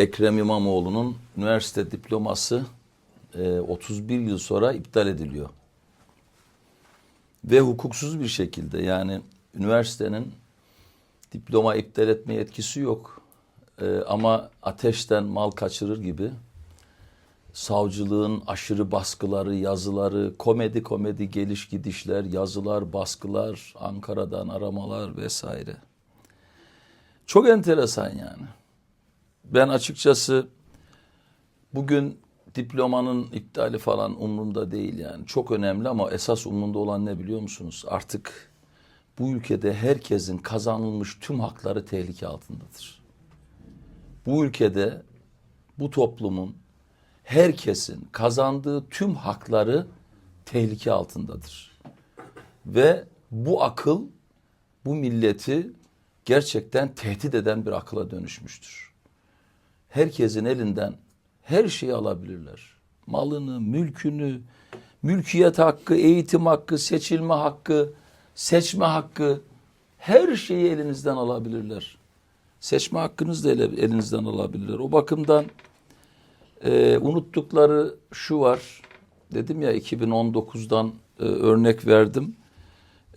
Ekrem İmamoğlu'nun üniversite diploması e, 31 yıl sonra iptal ediliyor. Ve hukuksuz bir şekilde yani üniversitenin diploma iptal etme yetkisi yok. E, ama ateşten mal kaçırır gibi savcılığın aşırı baskıları, yazıları, komedi komedi geliş gidişler, yazılar, baskılar, Ankara'dan aramalar vesaire. Çok enteresan yani. Ben açıkçası bugün diplomanın iptali falan umurumda değil yani. Çok önemli ama esas umurumda olan ne biliyor musunuz? Artık bu ülkede herkesin kazanılmış tüm hakları tehlike altındadır. Bu ülkede bu toplumun herkesin kazandığı tüm hakları tehlike altındadır. Ve bu akıl bu milleti gerçekten tehdit eden bir akıla dönüşmüştür. Herkesin elinden her şeyi alabilirler. Malını, mülkünü, mülkiyet hakkı, eğitim hakkı, seçilme hakkı, seçme hakkı her şeyi elinizden alabilirler. Seçme hakkınızı da elinizden alabilirler. O bakımdan e, unuttukları şu var. Dedim ya 2019'dan e, örnek verdim.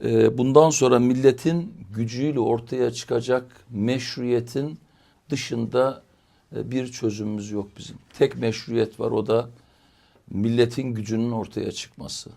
E, bundan sonra milletin gücüyle ortaya çıkacak meşruiyetin dışında bir çözümümüz yok bizim. Tek meşruiyet var o da milletin gücünün ortaya çıkması.